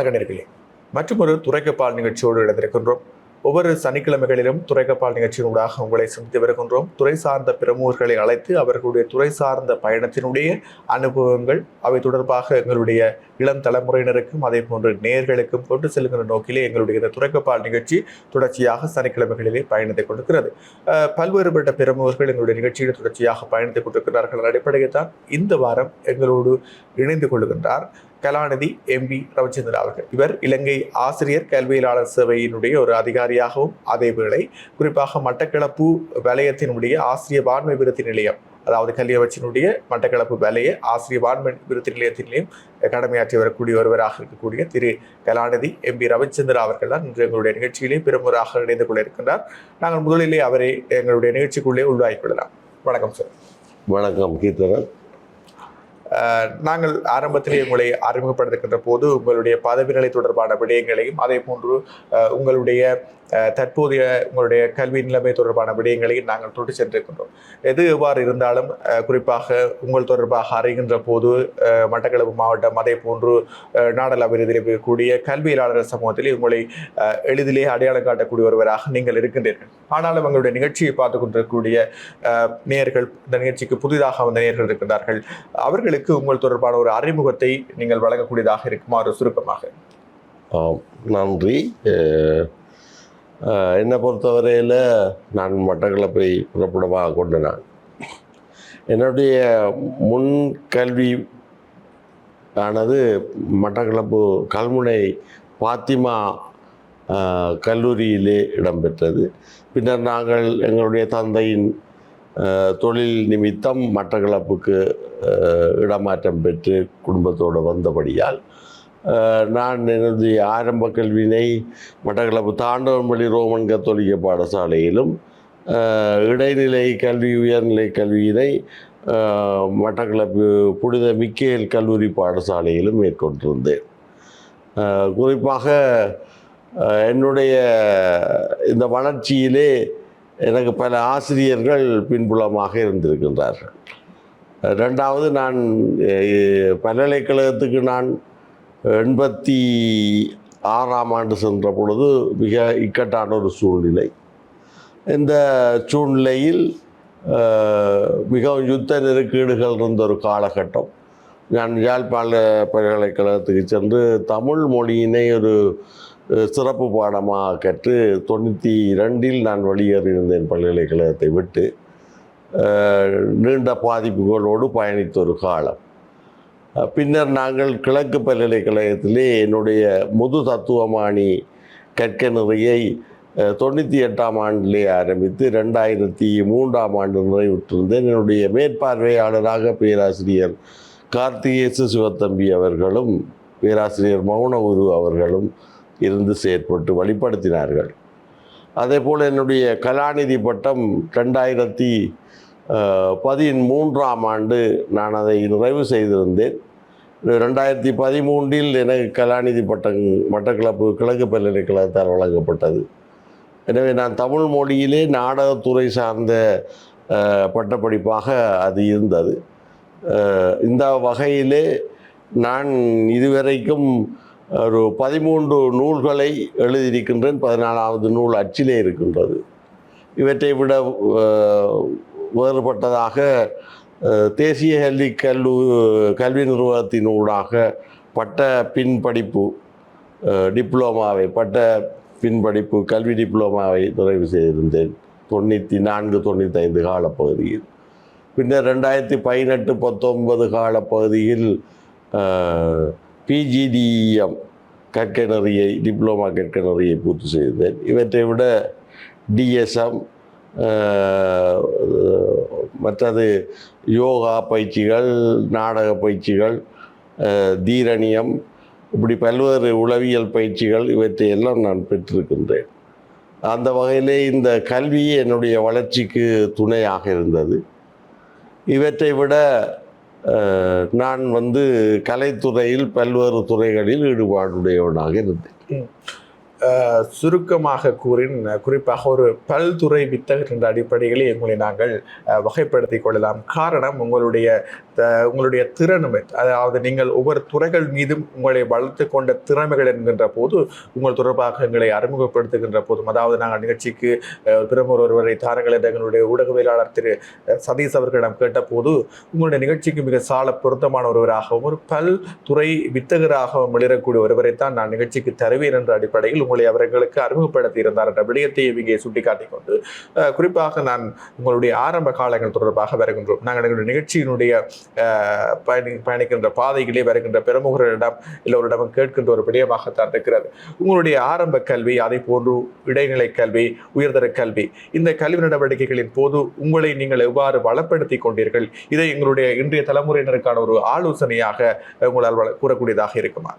வணக்க நேர்களே மற்றும் ஒரு துறைக்கப்பால் நிகழ்ச்சியோடு இணைந்திருக்கின்றோம். ஒவ்வொரு சனிக்கிழமைகளிலும் துறைக்கப்பால் நிகழ்ச்சியினூடாக உங்களை சந்தித்து வருகின்றோம். துறை சார்ந்த பிரமுகர்களை அழைத்து அவர்களுடைய துறை சார்ந்த பயணத்தினுடைய அனுபவங்கள் அவை தொடர்பாக எங்களுடைய இளம் தலைமுறையினருக்கும் அதே போன்று நேர்களுக்கும் கொண்டு செல்கின்ற நோக்கிலே எங்களுடைய இந்த துறைக்கப்பால் நிகழ்ச்சி தொடர்ச்சியாக சனிக்கிழமைகளிலே பயணித்துக் கொண்டிருக்கிறது. பல்வேறுபட்ட பிரமுகர்கள் எங்களுடைய நிகழ்ச்சியில் தொடர்ச்சியாக பயணித்துக் கொண்டிருக்கிறார்கள். அடிப்படையில் தான் இந்த வாரம் எங்களோடு இணைந்து கொள்கின்றார். கலாநிதி எம்பி ரவிச்சந்திரன் அவர்கள். இவர் இலங்கை ஆசிரியர் கல்வியலாளர் சேவையினுடைய ஒரு அதிகாரியாகவும் அதேவேளை குறிப்பாக மட்டக்களப்பு வலயத்தினுடைய ஆசிரிய வான்மை விருத்தி நிலையம் அதாவது கல்வியவற்றினுடைய மட்டக்களப்பு வேலையை ஆசிரிய வான்மை விருத்தி நிலையத்திலையும் கடமையாற்றி வரக்கூடிய ஒருவராக இருக்கக்கூடிய திரு கலாநிதி எம்பி ரவிச்சந்திரா அவர்கள் தான் இன்று எங்களுடைய நிகழ்ச்சியிலே பெருமுறாக இணைந்து கொள்ள இருக்கின்றார் நாங்கள் முதலிலே அவரை எங்களுடைய நிகழ்ச்சிக்குள்ளே உள்வாங்கிக் கொள்ளலாம். வணக்கம் சார் வணக்கம் கீர்த்தனன். நாங்கள் ஆரம்பத்திலே உங்களை அறிமுகப்படுத்துகின்ற போது உங்களுடைய பதவி நிலை தொடர்பான விடயங்களையும் அதே போன்று உங்களுடைய தற்போதைய உங்களுடைய கல்வி நிலைமை தொடர்பான விடயங்களையும் நாங்கள் தொட்டு சென்றிருக்கின்றோம். எது எவ்வாறு இருந்தாலும் குறிப்பாக உங்கள் தொடர்பாக அறிகின்ற போது மட்டக்களப்பு மாவட்டம் அதே போன்று நாடல் நாடளாவியத்தில் இருக்கக்கூடிய கல்வியலாளர் சமூகத்தில் உங்களை எளிதிலே அடையாளம் காட்டக்கூடிய ஒருவராக நீங்கள் இருக்கின்றீர்கள். ஆனாலும் உங்களுடைய நிகழ்ச்சியை பார்த்து கொண்டிருக்கக்கூடிய நேயர்கள் இந்த நிகழ்ச்சிக்கு புதிதாக வந்த நேயர்கள் இருக்கின்றார்கள். அவர்களுக்கு உங்கள் தொடர்பான ஒரு அறிமுகத்தை நீங்கள் வழங்கக்கூடியதாக இருக்குமாறு சுருக்கமாக. நன்றி. என்னை பொறுத்தவரையில் நான் மட்டக்களப்பை புறப்படமாக கொண்டு நான். என்னுடைய முன் கல்வி ஆனது மட்டக்களப்பு கல்முனை பாத்திமா கல்லூரியிலே இடம்பெற்றது. பின்னர் நாங்கள் எங்களுடைய தந்தையின் தொழில் நிமித்தம் மட்டக்களப்புக்கு இடமாற்றம் பெற்று குடும்பத்தோடு வந்தபடியால் நான் எனது ஆரம்ப கல்வியினை மட்டக்களப்பு தாண்டவன்பள்ளி ரோமன் கத்தோலிக்க பாடசாலையிலும் இடைநிலை கல்வி உயர்நிலை கல்வியினை மட்டக்களப்பு புனித மிக்கேல் கல்லூரி பாடசாலையிலும் மேற்கொண்டிருந்தேன். குறிப்பாக என்னுடைய இந்த வளர்ச்சியிலே எனக்கு பல ஆசிரியர்கள் பின்புலமாக இருந்திருக்கின்றார்கள். ரெண்டாவது நான் பல்கலைக்கழகத்துக்கு நான் எண்பத்தி ஆறாம் ஆண்டு சென்ற பொழுது மிக இக்கட்டான ஒரு சூழ்நிலை. இந்த சூழ்நிலையில் மிகவும் யுத்த நெருக்கீடுகள் இருந்த ஒரு காலகட்டம். நான் யாழ்ப்பாண பல்கலைக்கழகத்துக்கு சென்று தமிழ் மொழியினை ஒரு சிறப்பு பாடமாக கற்று தொண்ணூற்றி ரெண்டில் நான் வெளியேறியிருந்தேன் பல்கலைக்கழகத்தை விட்டு. நீண்ட பாதிப்புகளோடு பயணித்த ஒரு காலம். பின்னர் நாங்கள் கிழக்கு பல்கலைக்கழகத்திலே என்னுடைய முது தத்துவமானி கற்க நிறையை தொண்ணூற்றி எட்டாம் ஆண்டிலே ஆரம்பித்து ரெண்டாயிரத்தி மூன்றாம் ஆண்டு நிறைவுற்றிருந்தேன். என்னுடைய மேற்பார்வையாளராக பேராசிரியர் கார்த்திகேசு சிவத்தம்பி அவர்களும் பேராசிரியர் மௌனகுரு அவர்களும் இருந்து செயற்பட்டு வழிப்படுத்தினார்கள் அதே போல் என்னுடைய கலாநிதி பட்டம் ரெண்டாயிரத்தி பதிமூன்றாம் ஆண்டு நான் அதை நிறைவு செய்திருந்தேன். ரெண்டாயிரத்தி பதிமூன்றில் எனக்கு கலாநிதி பட்டம் மட்டக்களப்பு கிழக்கு பல்கலைக்கழகத்தால் வழங்கப்பட்டது. எனவே நான் தமிழ் மொழியிலே நாடகத்துறை சார்ந்த பட்டப்படிப்பாக அது இருந்தது. இந்த வகையிலே நான் இதுவரைக்கும் ஒரு பதிமூன்று நூல்களை எழுதியிருக்கின்றேன். பதினாலாவது நூல் அச்சிலே இருக்கின்றது. இவற்றை விட வேறுபட்டதாக தேசிய கல்வி கல்லூ கல்வி நிறுவனத்தினூடாக பட்ட பின் படிப்பு டிப்ளோமாவை பட்ட பின் படிப்பு கல்வி டிப்ளோமாவை நிறைவு செய்திருந்தேன். தொண்ணூற்றி நான்கு தொண்ணூத்தைந்து காலப்பகுதியில். பின்னர் ரெண்டாயிரத்தி பதினெட்டு பத்தொன்பது காலப்பகுதியில் பிஜிடிஎம் கற்கனறியை டிப்ளோமா கற்கனறியை பூர்த்தி செய்தேன். இவற்றை விட டிஎஸ்எம் மற்றது யோகா பயிற்சிகள் நாடக பயிற்சிகள் தீரணியம் இப்படி பல்வேறு உளவியல் பயிற்சிகள் இவற்றை எல்லாம் நான் பெற்றிருக்கின்றேன். அந்த வகையிலே இந்த கல்வி என்னுடைய வளர்ச்சிக்கு துணையாக இருந்தது. இவற்றை விட நான் வந்து கலைத்துறையில் பல்வேறு துறைகளில் ஈடுபாடுடையவனாக இருந்தேன். சுருக்கமாக கூறின் குறிப்பாக ஒரு பல்துறை வித்தகர் என்ற அடிப்படையிலே எங்களை நாங்கள் வகைப்படுத்தி வகைப்படுத்திக் கொள்ளலாம். காரணம் உங்களுடைய த- உங்களுடைய திறனுமை அதாவது நீங்கள் ஒவ்வொரு துறைகள் மீதும் உங்களை வளர்த்து கொண்ட திறமைகள் என்கின்ற போது உங்கள் தொடர்பாக எங்களை அறிமுகப்படுத்துகின்ற போதும் அதாவது நாங்கள் நிகழ்ச்சிக்கு அஹ், பிரமுகர் ஒருவரை தாருங்கள் என்ற எங்களுடைய ஊடகவியலாளர் திரு சதீஷ் அவர்களிடம் கேட்டபோது உங்களுடைய நிகழ்ச்சிக்கு மிக சால பொருத்தமான ஒருவராகவும் ஒரு பல்துறை வித்தகராகவும் வெளியிடக்கூடிய ஒருவரைத்தான் நான் நிகழ்ச்சிக்கு தருவேன் என்ற அடிப்படையில் உங்களை அவர்களுக்கு அறிமுகப்படுத்தி இருந்தார் என்ற விடயத்தை இங்கே சுட்டிக்காட்டிக் கொண்டு குறிப்பாக நான் உங்களுடைய ஆரம்ப காலங்கள் தொடர்பாக வருகின்றோம். நாங்கள் எங்களுடைய நிகழ்ச்சியினுடைய பயணி பயணிக்கின்ற பாதைகளே வருகின்ற பிரமுகர்களிடம் எல்லோரிடம் கேட்கின்ற ஒரு விடயமாகத்தான் இருக்கிறது. உங்களுடைய ஆரம்ப கல்வி அதை போன்று இடைநிலை கல்வி உயர்தர கல்வி இந்த கல்வி நடவடிக்கைகளின் போது உங்களை நீங்கள் எவ்வாறு வளப்படுத்தி கொண்டீர்கள்? இதை எங்களுடைய இன்றைய தலைமுறையினருக்கான ஒரு ஆலோசனையாக உங்களால் கூறக்கூடியதாக இருக்குமா?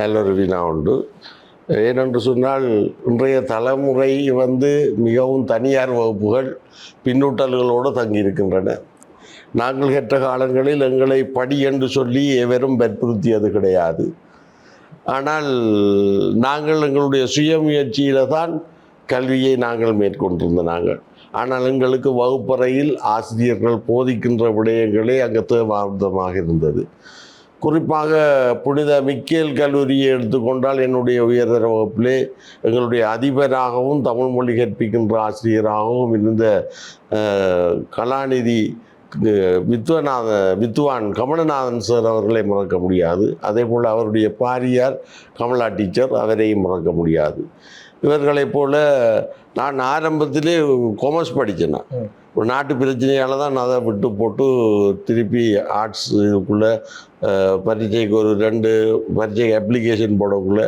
நல்ல ஒரு வினா உண்டு. ஏனென்று சொன்னால் இன்றைய தலைமுறை வந்து மிகவும் தனியார் வகுப்புகள் பின்னூட்டல்களோடு தங்கியிருக்கின்றன. நாங்கள் கற்ற காலங்களில் எங்களை படி என்று சொல்லி எவரும் வற்புறுத்தியது கிடையாது. ஆனால் நாங்கள் எங்களுடைய சுயமுயற்சியில் தான் கல்வியை நாங்கள் மேற்கொண்டிருந்த நாங்கள். ஆனால் எங்களுக்கு வகுப்பறையில் ஆசிரியர்கள் போதிக்கின்ற விடயங்களே அங்கே தேவார்த்தமாக இருந்தது. குறிப்பாக புனித மிக்கேல் கல்லூரியை எடுத்துக்கொண்டால் என்னுடைய உயர்தர வகுப்பிலே எங்களுடைய அதிபராகவும் தமிழ் மொழி கற்பிக்கின்ற ஆசிரியராகவும் இருந்த கலாநிதி வித்வநாத வித்வான் கமலநாதன் சார் அவர்களை மறக்க முடியாது. அதே போல் அவருடைய பாரியார் கமலா டீச்சர் அவரையும் மறக்க முடியாது. இவர்களைப் போல் நான் ஆரம்பத்திலே கொமர்ஸ் படித்தேன் ஒரு நாட்டு பிரச்சனையால் தான் நான் அதை விட்டு போட்டு திருப்பி ஆர்ட்ஸ் இதுக்குள்ளே பரீட்சைக்கு ஒரு ரெண்டு பரீட்சைக்கு அப்ளிகேஷன் போடக்குள்ளே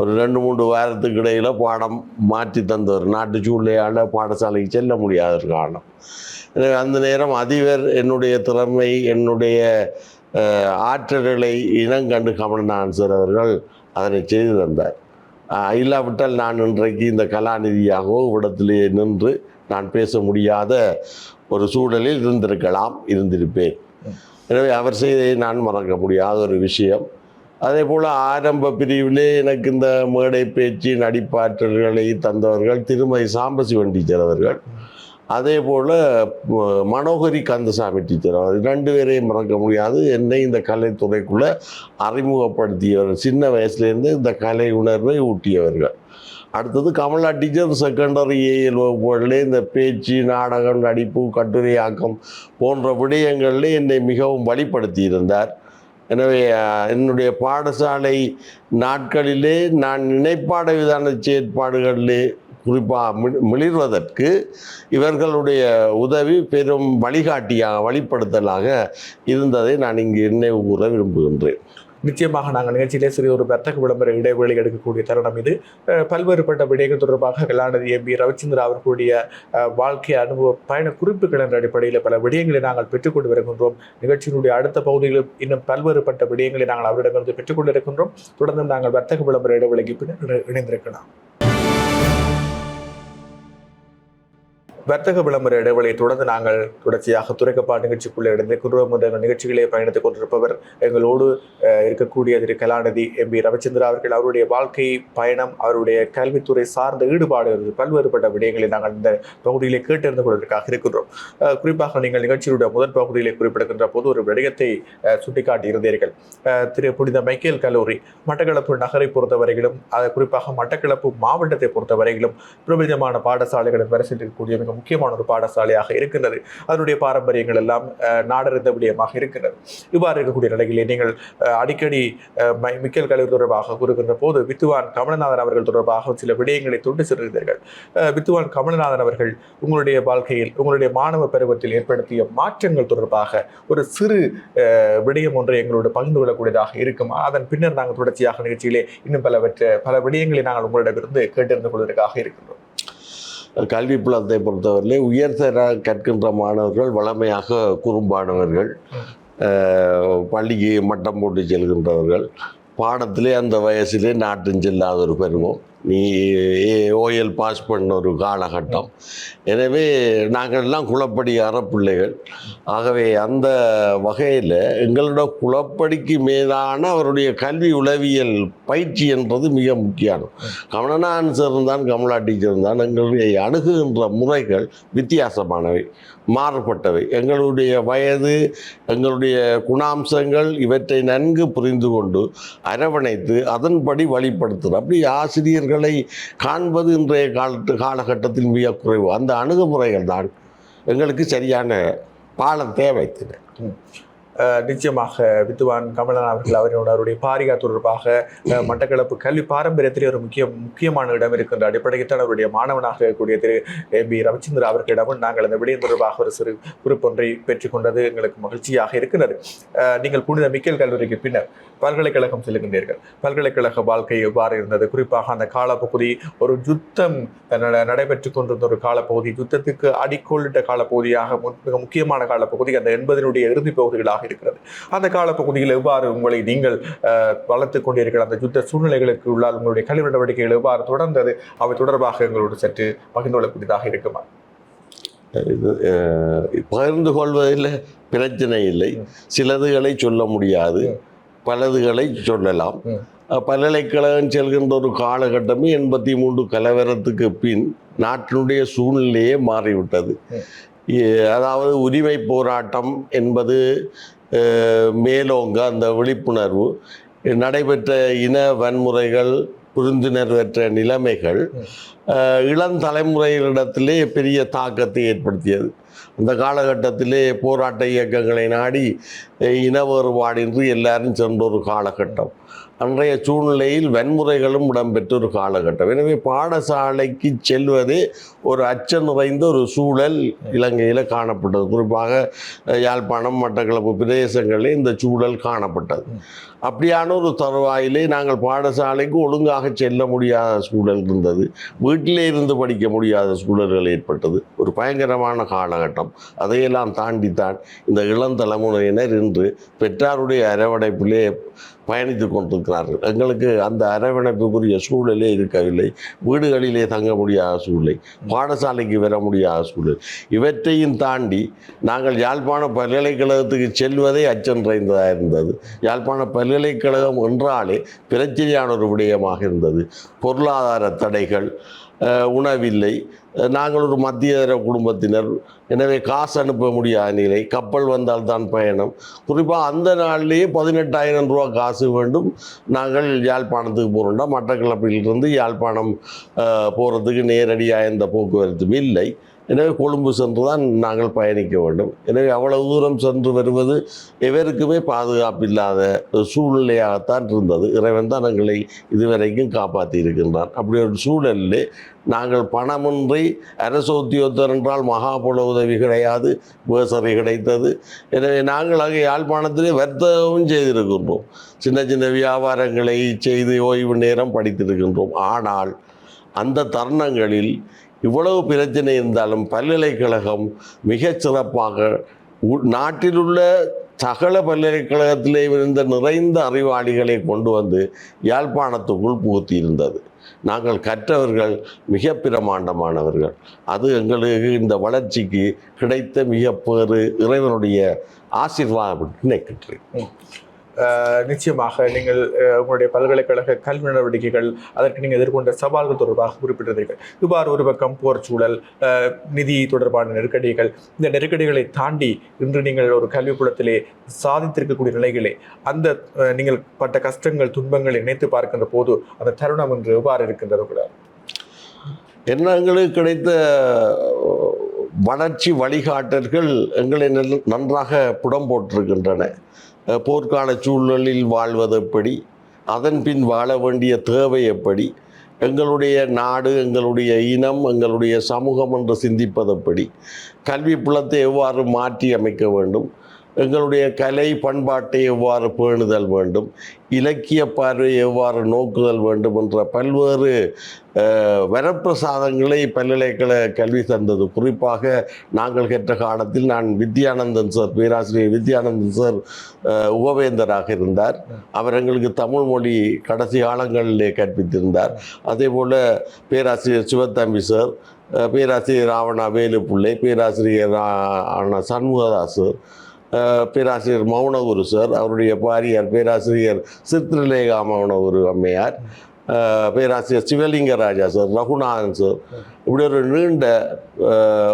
ஒரு ரெண்டு மூணு வாரத்துக்கு இடையில் பாடம் மாற்றி தந்தவர். நாட்டு சூழ்நிலையால் பாடசாலைக்கு செல்ல முடியாத காரணம் எனவே அந்த நேரம் அதிபர் என்னுடைய திறமை என்னுடைய ஆற்றல்களை இனங்கண்டு கமலநாதன் சார் அவர்கள். அதனை செய்து தந்தார். இல்லாவிட்டால் நான் இன்றைக்கு இந்த கலாநிதியாகவோ இடத்திலே நின்று நான் பேச முடியாத ஒரு சூழலில் இருந்திருக்கலாம் இருந்திருப்பேன். எனவே அவர் செய்ததை நான் மறக்க முடியாத ஒரு விஷயம். அதே போல் ஆரம்ப பிரிவிலே எனக்கு இந்த மேடை பேச்சு நடிப்பாற்றல்களை தந்தவர்கள் திருமதி சாம்பசிவன் டீச்சர் அவர்கள் அதே போல் மனோகரி கந்தசாமி டீச்சர் அவர் ரெண்டு பேரையும் மறக்க முடியாது. என்னை இந்த கலைத்துறைக்குள்ளே அறிமுகப்படுத்தியவர் சின்ன வயசுலேருந்து இந்த கலை உணர்வை ஊட்டியவர்கள். அடுத்தது Kamala teacher secondary A L வகுப்புகளிலே இந்த பேச்சு நாடகம் நடிப்பு கட்டுரையாக்கம் போன்ற விடயங்களிலே என்னை மிகவும் வழிப்படுத்தியிருந்தார். எனவே என்னுடைய பாடசாலை நாட்களிலே நான் நினைப்பாட விதான செயற்பாடுகளிலே குறிப்பாக மிளிர்வதற்கு இவர்களுடைய உதவி பெரும் வழிகாட்டியாக வழிப்படுத்தலாக இருந்ததை நான் இங்கு நினைவு கூற விரும்புகின்றேன். நிச்சயமாக நாங்கள் நிகழ்ச்சியிலே சிறிய ஒரு வர்த்தக விளம்பர இடைவெளி எடுக்கக்கூடிய தருணம் இது. பல்வேறுபட்ட விடயங்கள் தொடர்பாக கலாநிதி எம் பி ரவிச்சந்திரா அவர்களுடைய வாழ்க்கை அனுபவ பயண குறிப்புகள் என்ற அடிப்படையில் பல விடயங்களை நாங்கள் பெற்றுக்கொண்டு வருகின்றோம். நிகழ்ச்சியினுடைய அடுத்த பகுதிகளில் இன்னும் பல்வேறுபட்ட விடயங்களை நாங்கள் அவரிடமிருந்து பெற்றுக்கொண்டு இருக்கின்றோம். தொடர்ந்து நாங்கள் வர்த்தக விளம்பர இடைவெளிக்கு பின்னர் இணைந்திருக்கலாம். வர்த்தக விளம்பர இடைவெளியை தொடர்ந்து நாங்கள் தொடர்ச்சியாக துறைக்கப்பாடு நிகழ்ச்சிக்குள்ளே இணைந்திருக்கின்றோம் இந்த நிகழ்ச்சிகளை பயணித்துக் கொண்டிருப்பவர் எங்களோடு இருக்கக்கூடிய திரு கலாநிதி எம் பி ரவிச்சந்திரா அவர்கள். அவருடைய வாழ்க்கை பயணம் அவருடைய கல்வித்துறை சார்ந்த ஈடுபாடு பல்வேறுபட்ட விடயங்களை நாங்கள் இந்த பகுதியிலே கேட்டறிந்து கொள்வதற்காக இருக்கின்றோம். குறிப்பாக நீங்கள் நிகழ்ச்சியுடைய முதல் பகுதியிலே குறிப்பிடுகின்ற போது ஒரு விடயத்தை சுட்டிக்காட்டியிருந்தீர்கள். சுட்டிக்காட்டி இருந்தீர்கள் திரு புனித மைக்கேல் கல்லூரி மட்டக்களப்பு நகரை பொறுத்தவரையிலும் அது குறிப்பாக மட்டக்களப்பு மாவட்டத்தை பொறுத்தவரையிலும் பிரபலமான பாடசாலைகளின் வரிசையில் இருக்கக்கூடிய மிக முக்கியமான ஒரு பாடசாலையாக இருக்கின்றது. அதனுடைய பாரம்பரியங்கள் எல்லாம் நாடறிந்த விடயமாக இருக்கின்றது. இவ்வாறு இருக்கக்கூடிய நிலையிலே நீங்கள் அடிக்கடி மிக்கல் மை- கல்லூரி தொடர்பாக கூறுகின்ற போது வித்துவான் கமலநாதன் அவர்கள் தொடர்பாக சில விடயங்களை தொண்டு சென்றிருந்தீர்கள். வித்துவான் கமலநாதன் அவர்கள் உங்களுடைய வாழ்க்கையில் உங்களுடைய மாணவ பருவத்தில் ஏற்படுத்திய மாற்றங்கள் தொடர்பாக ஒரு சிறு விடயம் ஒன்றை எங்களோடு பகிர்ந்து கொள்ளக்கூடியதாக இருக்குமா. அதன் பின்னர் நாங்கள் தொடர்ச்சியாக நிகழ்ச்சியிலே இன்னும் பலவற்றை பல விடயங்களை நாங்கள் உங்களிடமிருந்து கேட்டறிந்து கொள்வதற்காக இருக்கின்றோம். கல்வி புலத்தை பொறுத்தவரையிலே உயர்தர கற்கின்ற மாணவர்கள் வளமையாக குறும்பானவர்கள் பள்ளிக்கு மட்டம் போட்டு செல்கின்றவர்கள். பாடத்திலே அந்த வயசிலே நாட்டும் செல்லாத ஒரு பருவம் நீ ஓஎல் பாஸ் பண்ண ஒரு காலகட்டம். எனவே நாங்கள் எல்லாம் குளப்படியார அறப்பிள்ளைகள் ஆகவே அந்த வகையில் எங்களோட குளப்படிக்கு மேலான அவருடைய கல்வி உளவியல் பயிற்சி என்றது மிக முக்கியம். கமலநாதன் சார் இருந்தான் கமலா டீச்சர் தான் எங்களுடைய அணுகுகின்ற முறைகள் வித்தியாசமானவை மாறுபட்டவை. எங்களுடைய வயது எங்களுடைய குணாம்சங்கள் இவற்றை நன்கு புரிந்து கொண்டு அரவணைத்து அதன்படி வழிப்படுத்துகிறோம் அப்படி ஆசிரியர் மனிதர்களை காண்பது இன்றைய காலத்து காலகட்டத்தில் மிக குறைவு. அந்த அணுகுமுறைகள் தான் எங்களுக்கு சரியான பாலம் தேவை நிச்சயமாக வித்துவான் கமலன் அவர்கள் அவரின் அவருடைய பாரிகா தொடர்பாக மட்டக்களப்பு கல்வி பாரம்பரியத்திலே ஒரு முக்கிய முக்கியமான இடம் இருக்கின்ற அடிப்படையில் தான் அவருடைய மாணவனாக இருக்கக்கூடிய திரு எம் பி ரவிச்சந்திர அவர்களிடமும் நாங்கள் அந்த விடயம் தொடர்பாக ஒரு சிறு குறிப்பொன்றை பெற்றுக்கொண்டது எங்களுக்கு மகிழ்ச்சியாக இருக்கிறது நீங்கள் புனித மிக்கல் கல்லூரிக்கு பின்னர் பல்கலைக்கழகம் செல்கின்றீர்கள் பல்கலைக்கழக வாழ்க்கை எவ்வாறு இருந்தது? குறிப்பாக அந்த காலப்பகுதி ஒரு யுத்தம் நட- நடைபெற்றுக் கொண்டிருந்த ஒரு காலப்பகுதி யுத்தத்துக்கு அடிக்கோளிட்ட காலப்பகுதியாக மிக முக்கியமான காலப்பகுதி அந்த எண்பதினுடைய இறுதி பகுதிகளாக இருக்கிறது அந்த காலப்பகுதியில் எவ்வாறு உங்களை நீங்கள் அஹ், வளர்த்துக் கொண்டிருக்கிற அந்த யுத்த சூழ்நிலைகளுக்கு உள்ளால் உங்களுடைய கல்வி நடவடிக்கைகள் எவ்வாறு தொடர்ந்தது அவை தொடர்பாக எங்களோடு சற்று பகிர்ந்து கொள்ளக்கூடியதாக இருக்குமா? பகிர்ந்து கொள்வதில் பிரச்சனை இல்லை. சிலதுகளை சொல்ல முடியாது. பலதுகளை சொல்லலாம். பல்கலைக்கழகம் செல்கின்ற ஒரு காலகட்டமே எண்பத்தி மூன்று கலவரத்துக்கு பின் நாட்டினுடைய சூழ்நிலையே மாறிவிட்டது. அதாவது உரிமை போராட்டம் என்பது மேலோங்க அந்த விழிப்புணர்வு. நடைபெற்ற இன வன்முறைகள் புரிந்துணர்வற்ற நிலைமைகள் இளம் தலைமுறைகளிடத்திலே பெரிய தாக்கத்தை ஏற்படுத்தியது. அந்த காலகட்டத்திலே போராட்ட இயக்கங்களை நாடி இன வேறுபாடின்றி எல்லாரும் சென்ற ஒரு காலகட்டம். அன்றைய சூழ்நிலையில் வன்முறைகளும் இடம்பெற்ற ஒரு காலகட்டம். எனவே பாடசாலைக்கு செல்வது ஒரு அச்சம் நிறைந்த ஒரு சூழல் இலங்கையில் காணப்பட்டது. குறிப்பாக யாழ்ப்பாணம் மட்டக்களப்பு பிரதேசங்களில் இந்த சூழல் காணப்பட்டது. அப்படியான ஒரு தருவாயிலே நாங்கள் பாடசாலைக்கு ஒழுங்காக செல்ல முடியாத சூழல் இருந்தது. வீட்டிலே இருந்து படிக்க முடியாத சூழல்கள் ஏற்பட்டது. ஒரு பயங்கரமான காலகட்டம். அதையெல்லாம் தாண்டித்தான் இந்த இளம் தலைமுறையினர் இன்று பெற்றாருடைய அரவடைப்பிலே பயணித்து கொண்டிருக்கிறார்கள். எங்களுக்கு அந்த அரவணைப்புக்குரிய சூழலே இருக்கவில்லை. வீடுகளிலே தங்க முடியாத சூழ்நிலை பாடசாலைக்கு வர முடியாத சூழல். இவற்றையும் தாண்டி நாங்கள் யாழ்ப்பாண பல்கலைக்கழகத்துக்கு செல்வதே அச்சம் நிறைந்ததாக இருந்தது. யாழ்ப்பாண பல்கலைக்கழகம் என்றாலே பிரச்சனையான ஒரு விடயமாக இருந்தது. பொருளாதார தடைகள் உணவில்லை. நாங்கள் ஒரு மத்திய குடும்பத்தினர். எனவே காசு அனுப்ப முடியாத நிலை கப்பல் வந்தால் தான் பயணம். குறிப்பாக அந்த நாள்லேயே பதினெட்டாயிரம் ரூபா காசு வேண்டும். நாங்கள் யாழ்ப்பாணத்துக்கு போகிறோம்னா மட்டக்களப்பிலிருந்து யாழ்ப்பாணம் போகிறதுக்கு நேரடியாக எந்த போக்குவரத்தும் இல்லை. எனவே கொழும்பு சென்று தான் நாங்கள் பயணிக்க வேண்டும். எனவே அவ்வளவு தூரம் சென்று வருவது எவருக்குமே பாதுகாப்பு இல்லாத ஒரு சூழ்நிலையாகத்தான் இருந்தது. இறைவன் தான் எங்களை இதுவரைக்கும் காப்பாற்றி இருக்கின்றான் அப்படி ஒரு சூழலில் நாங்கள் பணமின்றி அரசு உத்தியோகத்தர் என்றால் மகாபுல உதவி கிடையாது உபசரி கிடைத்தது. எனவே நாங்கள் அங்கே யாழ்ப்பாணத்திலே வர்த்தகமும் செய்திருக்கின்றோம். சின்ன சின்ன வியாபாரங்களை செய்து ஓய்வு நேரம் படித்திருக்கின்றோம். ஆனால் அந்த தருணங்களில் இவ்வளவு பிரச்சனை இருந்தாலும் பல்கலைக்கழகம் மிகச் சிறப்பாக உ- நாட்டிலுள்ள சகல பல்கலைக்கழகத்திலே இருந்த நிறைந்த அறிவாளிகளை கொண்டு வந்து யாழ்ப்பாணத்துக்குள் புகுத்தி இருந்தது நாங்கள் கற்றவர்கள் மிக பிரமாண்டமானவர்கள். அது எங்களுக்கு இந்த வளர்ச்சிக்கு கிடைத்த மிக இறைவனுடைய ஆசீர்வாதம். நினைக்கின்றேன் நிச்சயமாக நீங்கள் உங்களுடைய பல்கலைக்கழக கல்வி நடவடிக்கைகள் அதற்கு நீங்கள் எதிர்கொண்ட சவால்கள் தொடர்பாக குறிப்பிட்டிருந்தீர்கள். இவ்வாறு ஒரு பக்கம் போர் சூழல் அஹ், நிதி தொடர்பான நெருக்கடிகள் இந்த நெருக்கடிகளை தாண்டி இன்று நீங்கள் ஒரு கல்வி புலத்திலே சாதித்திருக்கக்கூடிய நிலைகளே அந்த நீங்கள் பட்ட கஷ்டங்கள் துன்பங்களை நினைத்து பார்க்கின்ற போது அந்த தருணம் என்று எவ்வாறு இருக்கின்றது கூட என்ன எங்களுக்கு கிடைத்த வளர்ச்சி வழிகாட்டல்கள் எங்களை நல்- நன்றாக புடம் போட்டிருக்கின்றன. போர்க்கால சூழலில் வாழ்வது எப்படி? அதன் பின் வாழ வேண்டிய தேவை எப்படி? எங்களுடைய நாடு எங்களுடைய இனம் எங்களுடைய சமூகம் என்று சிந்திப்பது எப்படி? கல்வி புலத்தை எவ்வாறு மாற்றி அமைக்க வேண்டும்? எங்களுடைய கலை பண்பாட்டை எவ்வாறு பேணுதல் வேண்டும்? இலக்கிய பார்வையை எவ்வாறு நோக்குதல் வேண்டும் என்ற பல்வேறு வரப்பிரசாதங்களை பல்கலைக்கழக கல்வி தந்தது. குறிப்பாக நாங்கள் கற்ற காலத்தில் நான் வித்யானந்தன் சார் பேராசிரியர் வித்யானந்தன் சார் உபவேந்தராக இருந்தார். அவர் எங்களுக்கு தமிழ் மொழி கடைசி காலங்களிலே கற்பித்திருந்தார். அதே போல் பேராசிரியர் சிவத்தம்பி சார் பேராசிரியர் ராவணா வேலுப்பிள்ளை பேராசிரியர் ஆ- ஆன சண்முகதாஸ் பேராசிரியர் மௌனகுரு சார் அவருடைய பாரியார் பேராசிரியர் சித்திரலேகா மௌனகுரு அம்மையார் பேராசிரியர் சிவலிங்க ராஜா சார் ரகுநாதன் சார் இப்படி ஒரு நீண்ட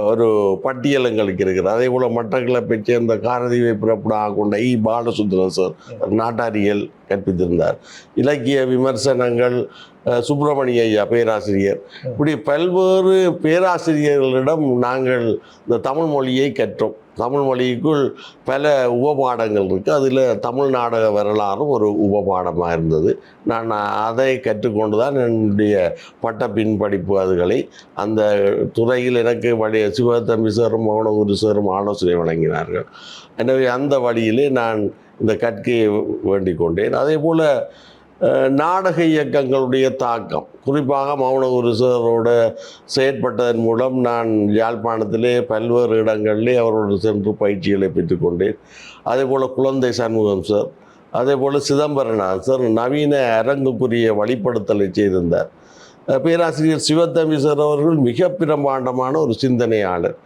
ஒரு பட்டியல் எங்களுக்கு இருக்குது. அதே போல் மட்டக்களப்பை சேர்ந்த காரதீவை பிறப்படாக கொண்ட இ. பாலசுந்தரன் சார் நாட்டாரியல் கற்பித்திருந்தார். இலக்கிய விமர்சனங்கள் சுப்பிரமணிய ஐயா பேராசிரியர். இப்படி பல்வேறு பேராசிரியர்களிடம் நாங்கள் இந்த தமிழ் மொழியை கற்றோம். தமிழ் மொழிக்குள் பல உபபாடங்கள் இருக்குது அதில் தமிழ் நாடக வரலாறும் ஒரு உபபாடமாக இருந்தது. நான் அதை கற்றுக்கொண்டு தான் என்னுடைய பட்ட பின்படிப்பு அதுகளை அந்த துறையில் எனக்கு வழி சிவத்தம்பி சாரும் மௌனகுரு சாரும் ஆலோசனை வழங்கினார்கள். எனவே அந்த வழியிலே நான் இந்த கற்கையை வேண்டிக் கொண்டேன் அதே போல் நாடக இயக்கங்களுடைய தாக்கம். குறிப்பாக மௌனகுரு சாரோட செயற்பட்டதன் மூலம் நான் யாழ்ப்பாணத்திலே பல்வேறு இடங்களிலே அவரோடு சென்று பயிற்சிகளை பெற்றுக்கொண்டேன் அதே போல் குழந்தை சண்முகம் சார் அதே போல் சிதம்பரனார் சார் நவீன அரங்குக்குரிய வழிப்படுத்தலை செய்திருந்தார். பேராசிரியர் சிவத்தம்பி சார் அவர்கள் மிக பிரம்மாண்டமான ஒரு சிந்தனையாளர்.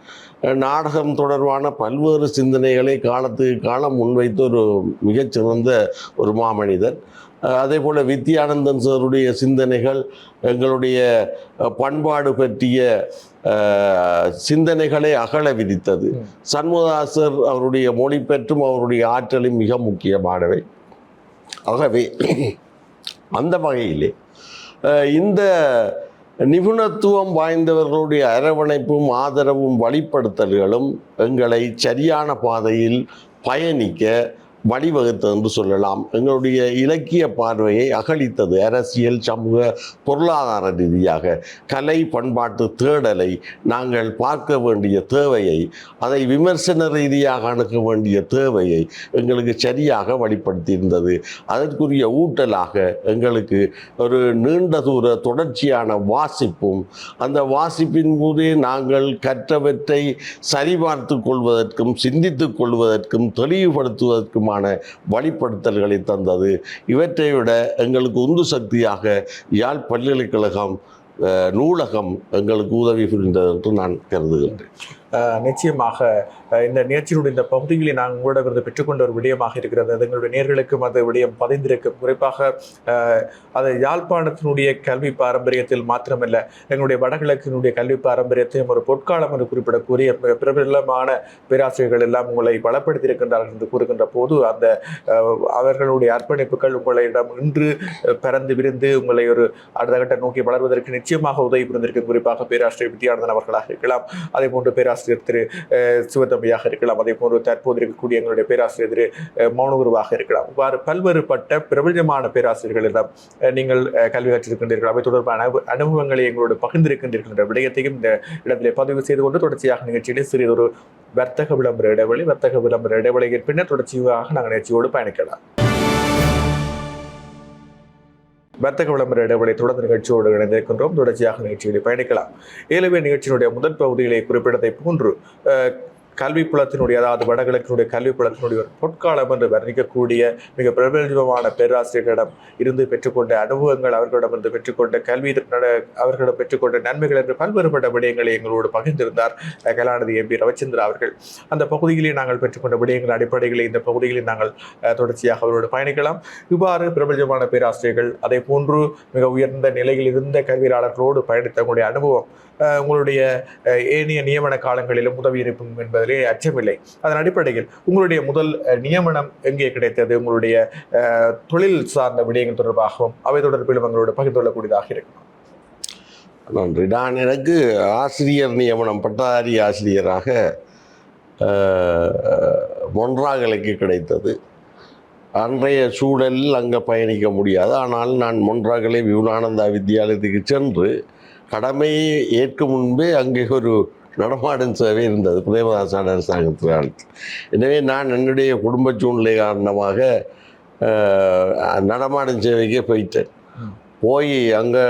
நாடகம் தொடர்பான பல்வேறு சிந்தனைகளை காலத்துக்கு காலம் முன்வைத்த ஒரு மிகச்சிறந்த ஒரு மாமனிதர். அதே போல் வித்யானந்தன் சாருடைய சிந்தனைகள் எங்களுடைய பண்பாடு பற்றிய சிந்தனைகளை அகல விதித்தது. சண்முகதாசர் அவருடைய மொழி பெற்றும் அவருடைய ஆற்றலும் மிக முக்கியமானவை. ஆகவே அந்த வகையிலே இந்த நிபுணத்துவம் வாய்ந்தவர்களுடைய அரவணைப்பும் ஆதரவும் வழிப்படுத்தல்களும் எங்களை சரியான பாதையில் பயணிக்க வழிவகுத்தது என்று சொல்லலாம். எங்களுடைய இலக்கிய பார்வையை அகழித்தது அரசியல் சமூக பொருளாதார ரீதியாக. கலை பண்பாட்டு தேடலை நாங்கள் பார்க்க வேண்டிய தேவையை அதை விமர்சன ரீதியாக அணுக வேண்டிய தேவையை எங்களுக்கு சரியாக வழிப்படுத்தியிருந்தது அதற்குரிய ஊட்டலாக எங்களுக்கு ஒரு நீண்ட தூர தொடர்ச்சியான வாசிப்பும் அந்த வாசிப்பின் போதே நாங்கள் கற்றவற்றை சரிபார்த்து கொள்வதற்கும் சிந்தித்துக் கொள்வதற்கும் விதமான வழிப்படுத்தல்களை தந்தது. இவற்றை விட எங்களுக்கு உந்து சக்தியாக யாழ் பல்கலைக்கழகம் நூலகம் எங்களுக்கு உதவி புரிந்தது என்று நான் கருதுகின்றேன். நிச்சயமாக இந்த நிகழ்ச்சியினுடைய இந்த பகுதிகளை நாங்கள் உங்களோட இருந்து பெற்றுக்கொண்ட ஒரு விடயமாக இருக்கிறது. அது எங்களுடைய நேர்களுக்கும் அந்த விடயம் பதிந்திருக்கும். குறிப்பாக அது யாழ்ப்பாணத்தினுடைய கல்வி பாரம்பரியத்தில் மாத்திரமல்ல எங்களுடைய வடகிழக்கினுடைய கல்வி பாரம்பரியத்தையும் ஒரு பொற்காலம் என்று குறிப்பிடக்கூடிய பிரபலமான பேராசிரியர்கள் எல்லாம் உங்களை பலப்படுத்தியிருக்கின்றார்கள் என்று கூறுகின்ற போது அந்த அவர்களுடைய அர்ப்பணிப்புகள் உங்களிடம் இன்று பறந்து விரிந்து உங்களை ஒரு அடுத்த கட்ட நோக்கி வளர்வதற்கு நிச்சயமாக உதவி புரிந்திருக்கும். குறிப்பாக பேராசிரியர் வித்யானந்தன் அவர்களாக இருக்கலாம். அதே போன்று பேராசிரியர் திரு சிவத்தம்பியாக இருக்கலாம். அதே போன்று தற்போது இருக்கக்கூடிய எங்களுடைய பேராசிரியர் திரு மௌனகுருவாக இருக்கலாம். இவ்வாறு பல்வேறுபட்ட பிரபஞ்சமான பேராசிரியர்களிடம் நீங்கள் கல்வி கற்றிருக்கின்றீர்கள். அவை தொடர்பான அனுபவங்களை எங்களோடு பகிர்ந்திருக்கின்றீர்கள் என்ற விடயத்தையும் இந்த இடத்திலே பதிவு செய்து கொண்டு தொடர்ச்சியாக நிகழ்ச்சியிலே சிறிதொரு வர்த்தக விளம்பர இடைவெளி வர்த்தக விளம்பர இடைவெளியின் பின்னர் தொடர்ச்சியாக நாங்கள் நிகழ்ச்சியோடு பயணிக்கலாம். வர்த்தக விளம்பர இடைவெளி தொடர்ந்து நிகழ்ச்சியோடு இணைந்திருக்கின்றோம். தொடர்ச்சியாக நிகழ்ச்சிகளை பயணிக்கலாம். ஏலவே நிகழ்ச்சியினுடைய முதல் பகுதிகளை குறிப்பிட்டதை போன்று கல்வி புலத்தினுடைய அதாவது வடகிழக்கினுடைய கல்வி புலத்தினுடைய ஒரு பொற்காலம் என்று வர்ணிக்கக்கூடிய மிக பிரபலமான பேராசிரியர்களிடம் இருந்து பெற்றுக்கொண்ட அனுபவங்கள் அவர்களிடம் இருந்து பெற்றுக்கொண்ட கல்வி அவர்களிடம் பெற்றுக்கொண்ட நன்மைகள் என்று பல்வேறுபட்ட விடயங்களை எங்களோடு பகிர்ந்திருந்தார் கலாநிதி எம் பி ரவிச்சந்திரா அவர்கள். அந்த பகுதியிலே நாங்கள் பெற்றுக்கொண்ட விடயங்கள் அடிப்படையில் இந்த பகுதிகளில் நாங்கள் தொடர்ச்சியாக அவரோடு பயணிக்கலாம். இவ்வாறு பிரபலமான பேராசிரியர்கள் அதே போன்று மிக உயர்ந்த நிலையில் இருந்த கல்வியாளர்களோடு பயணித்தவங்களுடைய அனுபவம் உங்களுடைய ஏனைய நியமன காலங்களிலும் உதவி இருக்கும் என்பதிலே அச்சமில்லை. அதன் அடிப்படையில் உங்களுடைய முதல் நியமனம் எங்கே கிடைத்தது? உங்களுடைய தொழில் சார்ந்த விடயங்கள் தொடர்பாகவும் அவை தொடர்பிலும் எங்களோட பகிர்ந்து கொள்ளக்கூடியதாக இருக்கும். நன்றி நான் எனக்கு ஆசிரியர் நியமனம் பட்டதாரி ஆசிரியராக மொன்றாகலைக்கு கிடைத்தது. அன்றைய சூழலில் அங்கே பயணிக்க முடியாது. ஆனால் நான் மொன்றாகலை விவேகானந்தா வித்யாலயத்துக்கு சென்று கடமையை ஏற்கும் முன்பே அங்கே ஒரு நடமாடும் சேவை இருந்தது. பிரேமதாசான அரசாங்கத்தில் காலத்தில் எனவே நான் என்னுடைய குடும்ப சூழ்நிலை காரணமாக நடமாடும் சேவைக்கே போயிட்டேன். போய் அங்கே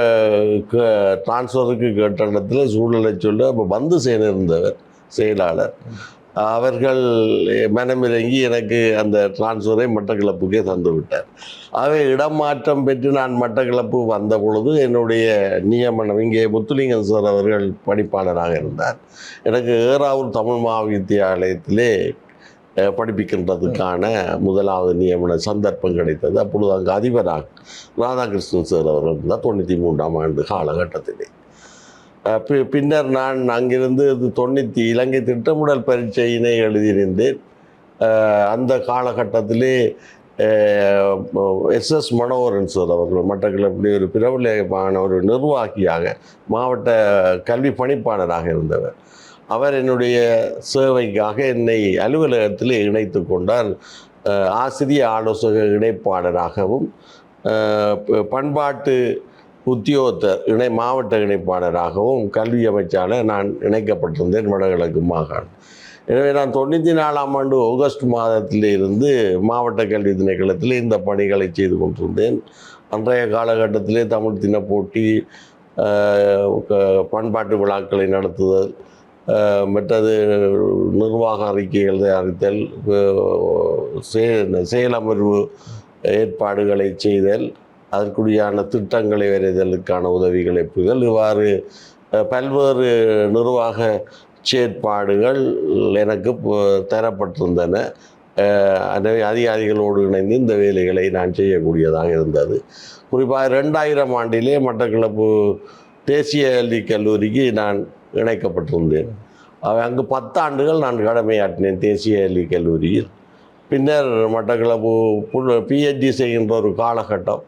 டிரான்ஸ்ஃபருக்கு கேட்ட இடத்துல சூழ்நிலை சொல்ல அப்போ பந்து சேன இருந்தவர் செயலாளர். அவர்கள் மனமிறங்கி எனக்கு அந்த டிரான்ஸ்ஃபரை மட்டக்களப்புக்கே தந்துவிட்டார் ஆகவே இடமாற்றம் பெற்று நான் மட்டக்களப்பு வந்த பொழுது என்னுடைய நியமனம் இங்கே முத்துலிங்கன் சார் அவர்கள் பணிப்பாளராக இருந்தார். எனக்கு ஏறாவூர் தமிழ் மகாவித்தியாலயத்திலே படிப்பிக்கின்றதுக்கான முதலாவது நியமன சந்தர்ப்பம் கிடைத்தது. அப்பொழுது அங்கே அதிபராக ராதாகிருஷ்ணன் சார் அவர்கள் இருந்தார். தொண்ணூற்றி மூன்றாம் ஆண்டு காலகட்டத்திலே. பின்னர் நான் அங்கிருந்து இது தொண்ணூற்றி இலங்கை திட்டமிடல் பரீட்சையினை எழுதியிருந்தேன். அந்த காலகட்டத்திலே எஸ் எஸ் மனோகரன் சார் அவர்கள் மட்டக்களப்பிலே ஒரு பிரபலமான ஒரு நிர்வாகியாக மாவட்ட கல்வி பணிப்பாளராக இருந்தவர். அவர் என்னுடைய சேவைக்காக என்னை அலுவலகத்தில் இணைத்து கொண்டார். ஆசிரிய ஆலோசக இணைப்பாளராகவும் பண்பாட்டு உத்தியோகத்தர் இணை மாவட்ட இணைப்பாளராகவும் கல்வி அமைச்சாளர் நான் இணைக்கப்பட்டிருந்தேன் வடகிழக்கு மாகாணம். எனவே நான் தொண்ணூற்றி நாலாம் ஆண்டு ஆகஸ்ட் மாதத்திலிருந்து மாவட்ட கல்வி திணைக்களத்தில் இந்த பணிகளை செய்து கொண்டிருந்தேன். அன்றைய காலகட்டத்திலே தமிழ் தின போட்டி க- பண்பாட்டு விழாக்களை நடத்துதல் மற்றது நிர்வாக அறிக்கைகள் தயாரித்தல் செயலமர்வு ஏற்பாடுகளை செய்தல் அதற்குரியான திட்டங்களை வரைதலுக்கான உதவிகளை புரிதல் இவ்வாறு பல்வேறு நிர்வாக செயற்பாடுகள் எனக்கு தரப்பட்டிருந்தன. எனவே அதிகாரிகளோடு இணைந்து இந்த வேலைகளை நான் செய்யக்கூடியதாக இருந்தது. குறிப்பாக ரெண்டாயிரம் ஆண்டிலே மட்டக்களப்பு தேசிய கல்வி கல்லூரிக்கு நான் இணைக்கப்பட்டிருந்தேன். அவை அங்கு பத்தாண்டுகள் நான் கடமையாற்றினேன் தேசிய கல்வி கல்லூரியில். பின்னர் மட்டக்களப்பு பிஹெச்டி செய்கின்ற ஒரு காலகட்டம்.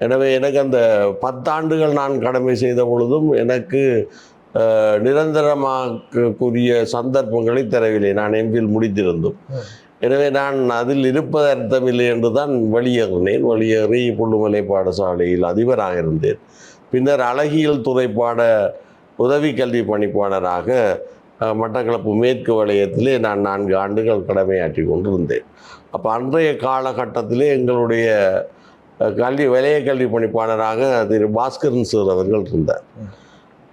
எனவே எனக்கு அந்த பத்தாண்டுகள் நான் கடமை செய்த பொழுதும் எனக்கு அஹ், நிரந்தரமாக்கக்கூடிய சந்தர்ப்பங்களை தரவில்லை. நான் எம்பியில் முடித்திருந்தும். எனவே நான் அதில் இருப்பது அர்த்தமில்லை என்று தான் வெளியேறினேன் வெளியேறி புள்ளுமலை பாடசாலையில் அதிபராக இருந்தேன். பின்னர் அழகியல் துறைப்பாட உதவி கல்வி பணிப்பாளராக மட்டக்களப்பு மேற்கு வளையத்திலே நான் நான்கு ஆண்டுகள் கடமையாற்றி கொண்டிருந்தேன். அப்போ அன்றைய காலகட்டத்திலே எங்களுடைய கல்வி வலைய கல்வி பணிப்பாளராக திரு பாஸ்கரன் சார் அவர்கள் இருந்தார்.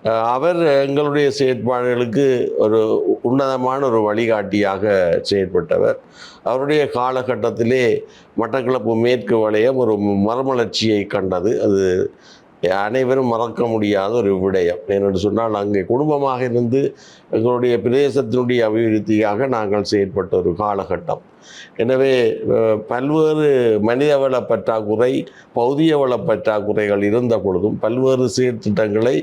அவர் எங்களுடைய செயற்பாடுகளுக்கு ஒரு உன்னதமான ஒரு வழிகாட்டியாக செயற்பட்டவர். அவருடைய காலகட்டத்திலே மட்டக்களப்பு மேற்கு வளையம் ஒரு மறுமலர்ச்சியை கண்டது. அது அனைவரும் மறக்க முடியாத ஒரு விடயம். என்னென்று சொன்னால் அங்கே குடும்பமாக இருந்து எங்களுடைய பிரதேசத்தினுடைய அபிவிருத்தியாக நாங்கள் செயற்பட்ட ஒரு காலகட்டம். எனவே பல்வேறு மனிதவள பற்றாக்குறை பௌதிய வள பற்றாக்குறைகள் இருந்த பொழுதும் பல்வேறு சீர்திட்டங்களை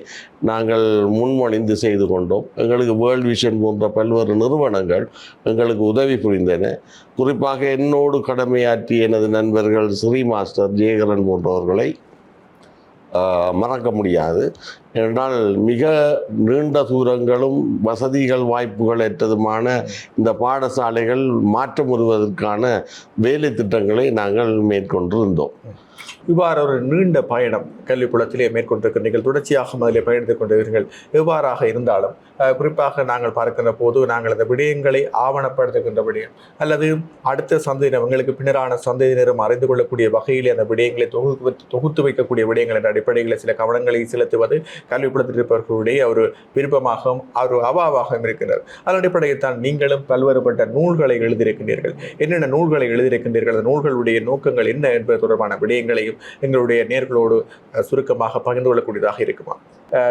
நாங்கள் முன்மொழிந்து செய்து கொண்டோம். எங்களுக்கு வேர்ல்ட் விஷன் போன்ற பல்வேறு நிறுவனங்கள் எங்களுக்கு உதவி புரிந்தன. குறிப்பாக என்னோடு கடமையாற்றிய எனது நண்பர்கள் ஸ்ரீ மாஸ்டர் ஜெயகரன் போன்றவர்களை மறக்க முடியாது. என்றால் மிக நீண்ட தூரங்களும் வசதிகள் வாய்ப்புகள் ஏற்றதுமான இந்த பாடசாலைகள் மாற்றம் வருவதற்கான வேலை திட்டங்களை நாங்கள் மேற்கொண்டிருந்தோம். இவ்வாறு ஒரு நீண்ட பயணம் கல்விக்குளத்திலே மேற்கொண்டிருக்கிற நீங்கள் தொடர்ச்சியாக முதலே பயணித்துக் கொண்டிருக்கிறீர்கள். எவ்வாறாக இருந்தாலும் குறிப்பாக நாங்கள் பார்க்கின்ற போது நாங்கள் அந்த விடயங்களை ஆவணப்படுத்துகின்ற விடயம் அல்லது அடுத்த சந்ததியினர் எங்களுக்கு பின்னரான சந்ததியினரும் அறிந்து கொள்ளக்கூடிய வகையில் அந்த விடயங்களை தொகுத்து தொகுத்து வைக்கக்கூடிய விடயங்கள் என்ற அடிப்படையில் சில கவனங்களை செலுத்துவது கல்விப்புலத்தில் இருப்பவர்களுடைய ஒரு விருப்பமாகவும் ஒரு அவாவாகவும் இருக்கின்றது அதன் அடிப்படையில் தான் நீங்களும் பல்வேறுபட்ட நூல்களை எழுதியிருக்கின்றீர்கள். என்னென்ன நூல்களை எழுதியிருக்கின்றீர்கள்? அந்த நூல்களுடைய நோக்கங்கள் என்ன என்பது தொடர்பான விடயங்களையும் எங்களுடைய நேர்களோடு சுருக்கமாக பகிர்ந்து கொள்ளக்கூடியதாக இருக்குமா?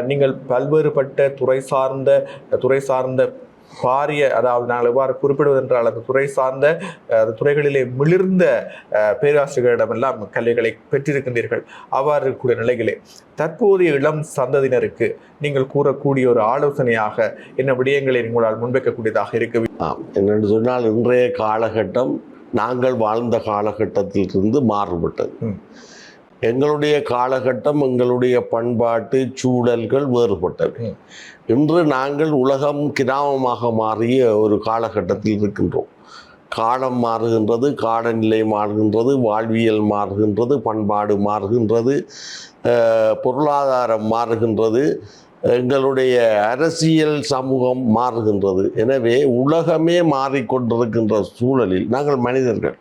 நீங்கள் பல்வேறுபட்ட துறை சார்ந்த துறை சார்ந்த பாரிய அதாவது நாங்கள் எவ்வாறு குறிப்பிடுவதென்றால் அந்த துறை சார்ந்த அந்த துறைகளிலே மிளிர்ந்த பேராசிரியர்களிடமெல்லாம் கல்விகளை பெற்றிருக்கின்றீர்கள். அவ்வாறு இருக்கக்கூடிய நிலையிலே தற்போதைய இளம் சந்ததியினருக்கு நீங்கள் கூறக்கூடிய ஒரு ஆலோசனையாக என்ன விடயங்களை உங்களால் முன்வைக்கக்கூடியதாக இருக்கு என்னென்று சொன்னால் இன்றைய காலகட்டம் நாங்கள் வாழ்ந்த காலகட்டத்திலிருந்து மாறுபட்டது. எங்களுடைய காலகட்டம் எங்களுடைய பண்பாட்டு சூழல்கள் வேறுபட்டவை. இன்று நாங்கள் உலகம் கிராமமாக மாறிய ஒரு காலகட்டத்தில் இருக்கின்றோம் காலம் மாறுகின்றது காலநிலை மாறுகின்றது வாழ்வியல் மாறுகின்றது பண்பாடு மாறுகின்றது பொருளாதாரம் மாறுகின்றது எங்களுடைய அரசியல் சமூகம் மாறுகின்றது எனவே உலகமே மாறிக்கொண்டிருக்கின்ற சூழலில் நாங்கள் மனிதர்கள்.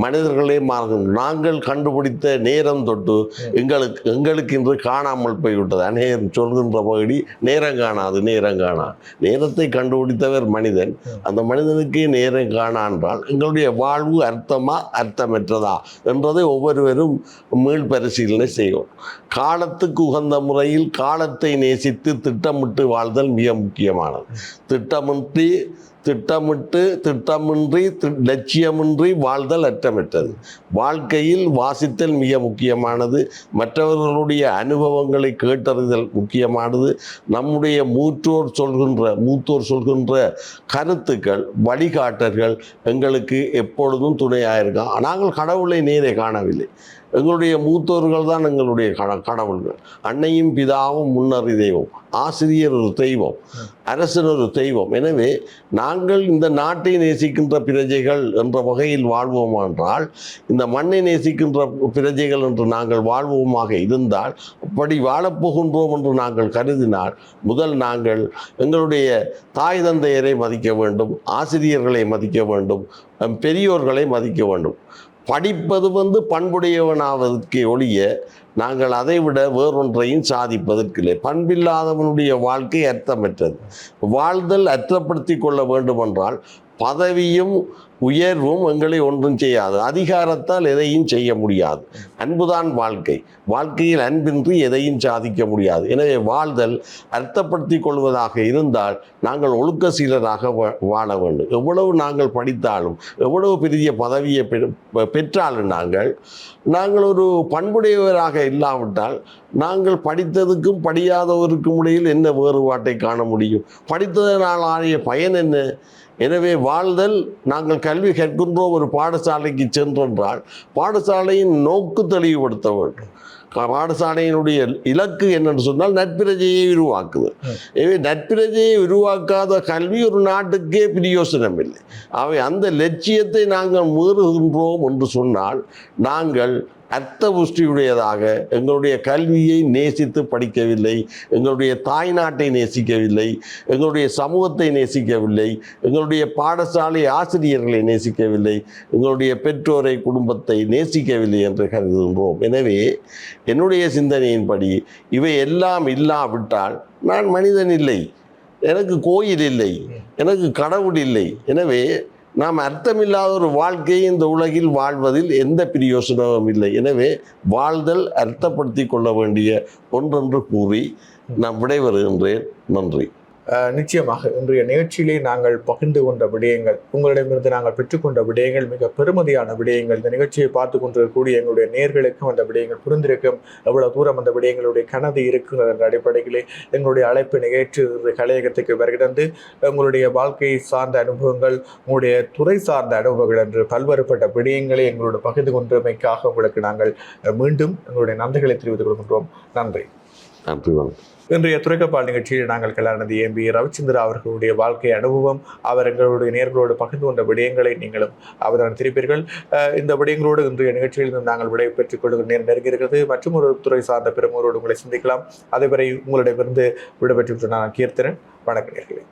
மனிதர்களே மாறுகின்றோம் நாங்கள் கண்டுபிடித்த நேரம் தொட்டு எங்களுக்கு எங்களுக்கு இன்று காணாமல் போய்விட்டது. அநேகர் சொல்கின்ற பகுதி நேரம் காணாது நேரம் காணா. நேரத்தை கண்டுபிடித்தவர் மனிதன். அந்த மனிதனுக்கே நேரம் காணா என்றால் எங்களுடைய வாழ்வு அர்த்தமா அர்த்தமற்றதா என்பதை ஒவ்வொருவரும் மீள் பரிசீலனை செய்யும் காலத்துக்கு உகந்த முறையில் காலத்தை நேசித்து திட்டமிட்டு வாழ்தல் மிக முக்கியமானது. திட்டமின்றி திட்டமிட்டு திட்டமின்றி தி- லட்சியமின்றி வாழ்தல் அற்றமற்றது. வாழ்க்கையில் வாசித்தல் மிக முக்கியமானது. மற்றவர்களுடைய அனுபவங்களை கேட்டறிதல் முக்கியமானது. நம்முடைய மூற்றோர் சொல்கின்ற மூத்தோர் சொல்கின்ற கருத்துக்கள் வழிகாட்டல்கள் எங்களுக்கு எப்பொழுதும் துணையாக இருக்கும் நாங்கள் கடவுளை நேரே காணவில்லை. எங்களுடைய மூத்தோர்கள் தான் எங்களுடைய கட கடவுள்கள். அன்னையும் பிதாவும் முன்னறி தெய்வம். ஆசிரியர் ஒரு தெய்வம். அரசன் ஒரு தெய்வம். எனவே நாங்கள் இந்த நாட்டை நேசிக்கின்ற பிரஜைகள் என்ற வகையில் வாழ்வோம் என்றால் இந்த மண்ணை நேசிக்கின்ற பிரஜைகள் என்று நாங்கள் வாழ்வோமாக இருந்தால் அப்படி வாழப்போகின்றோம் என்று நாங்கள் கருதினால் முதல் நாங்கள் எங்களுடைய தாய் தந்தையரை மதிக்க வேண்டும் ஆசிரியர்களை மதிக்க வேண்டும் பெரியோர்களை மதிக்க வேண்டும். படிப்பது வந்து பண்புடையவனாவதற்கு ஒழிய நாங்கள் அதை விட வேறொன்றையும் சாதிப்பதற்கில்லை. பண்பில்லாதவனுடைய வாழ்க்கை அர்த்தமற்றது. வாழ்தல் அர்த்தப்படுத்தி கொள்ள வேண்டுமென்றால் பதவியும் உயர்வும் எங்களை ஒன்றும் செய்யாது. அதிகாரத்தால் எதையும் செய்ய முடியாது. அன்புதான் வாழ்க்கை. வாழ்க்கையில் அன்பின்றி எதையும் சாதிக்க முடியாது. எனவே வாழ்தல் அர்த்தப்படுத்தி கொள்வதாக இருந்தால் நாங்கள் ஒழுக்க சீலராக வா- வாழ வேண்டும். எவ்வளவு நாங்கள் படித்தாலும் எவ்வளவு பெரிய பதவியை பெற்றாலும் நாங்கள் நாங்கள் ஒரு பண்புடையவராக இல்லாவிட்டால் நாங்கள் படித்ததுக்கும் படியாதவருக்கும் இடையில் என்ன வேறுபாட்டை காண முடியும்? படித்ததனால் ஆகிய பயன் என்ன? எனவே வாழ்தல் நாங்கள் கல்வி கற்கின்றோம் ஒரு பாடசாலைக்கு சென்றென்றால் பாடசாலையின் நோக்கு தெளிவுபடுத்த வேண்டும். பாடசாலையினுடைய இலக்கு என்னன்னு சொன்னால் நட்பிரஜையை உருவாக்குது எனவே நட்பிரஜையை உருவாக்காத கல்வி ஒரு நாட்டுக்கே பிரயோசனம் இல்லை அவை அந்த லட்சியத்தை நாங்கள் மீறுகின்றோம் என்று சொன்னால் நாங்கள் அர்த்த புஷ்டியுடையதாக எங்களுடைய கல்வியை நேசித்து படிக்கவில்லை எங்களுடைய தாய்நாட்டை நேசிக்கவில்லை எங்களுடைய சமூகத்தை நேசிக்கவில்லை எங்களுடைய பாடசாலை ஆசிரியர்களை நேசிக்கவில்லை எங்களுடைய பெற்றோரை குடும்பத்தை நேசிக்கவில்லை என்று கருதுகின்றோம். எனவே என்னுடைய சிந்தனையின்படி இவை எல்லாம் இல்லாவிட்டால் நான் மனிதன் இல்லை எனக்கு கோயில் இல்லை எனக்கு கடவுள் இல்லை. எனவே நாம் அர்த்தமில்லாத ஒரு வாழ்க்கையை இந்த உலகில் வாழ்வதில் எந்த பிரயோசனமும் இல்லை. எனவே வாழ்தல் அர்த்தப்படுத்தி கொள்ள வேண்டிய ஒன்றென்று கூறி நான் விடைபெறுகின்றேன். நன்றி. நிச்சயமாக இன்றைய நிகழ்ச்சியிலே நாங்கள் பகிர்ந்து கொண்ட விடயங்கள் உங்களிடமிருந்து நாங்கள் பெற்றுக்கொண்ட விடயங்கள் மிக பெருமதியான விடயங்கள் இந்த நிகழ்ச்சியை பார்த்து கொண்டிருக்கக்கூடிய எங்களுடைய நேர்களுக்கும் அந்த விடயங்கள் புரிந்திருக்கும் எவ்வளவு தூரம் அந்த விடயங்களுடைய கனது இருக்குங்கிற என்ற அடிப்படையிலே எங்களுடைய அழைப்பு நிகழ்ச்சி கலையகத்துக்கு வருகிறந்து உங்களுடைய வாழ்க்கையை சார்ந்த அனுபவங்கள் உங்களுடைய துறை சார்ந்த அனுபவங்கள் என்று பல்வேறுபட்ட விடயங்களை எங்களோட பகிர்ந்து கொண்டமைக்காக உங்களுக்கு நாங்கள் மீண்டும் எங்களுடைய நன்றிகளை தெரிவித்துக் கொள்கின்றோம். நன்றி. நன்றி வணக்கம். இன்றைய துறைக்கப்பால் நிகழ்ச்சியில் நாங்கள் கலாநிதி எம் பி ரவிச்சந்திரா அவர்களுடைய வாழ்க்கை அனுபவம் அவர் எங்களுடைய நேர்களோடு பகிர்ந்து கொண்ட விடயங்களை நீங்களும் அவர்தான் திருப்பீர்கள். இந்த விடயங்களோடு இன்றைய நிகழ்ச்சியில் நாங்கள் விடை பெற்றுக் கொள்கிற நேரம் நெருங்கியிருக்கிறது மற்றும் ஒரு துறை சார்ந்த பெருமோரோடு உங்களை சந்திக்கலாம். அதுவரை உங்களிடமிருந்து விடைபெற்று நான் கீர்த்தனன். வணக்கம் நேர்களே.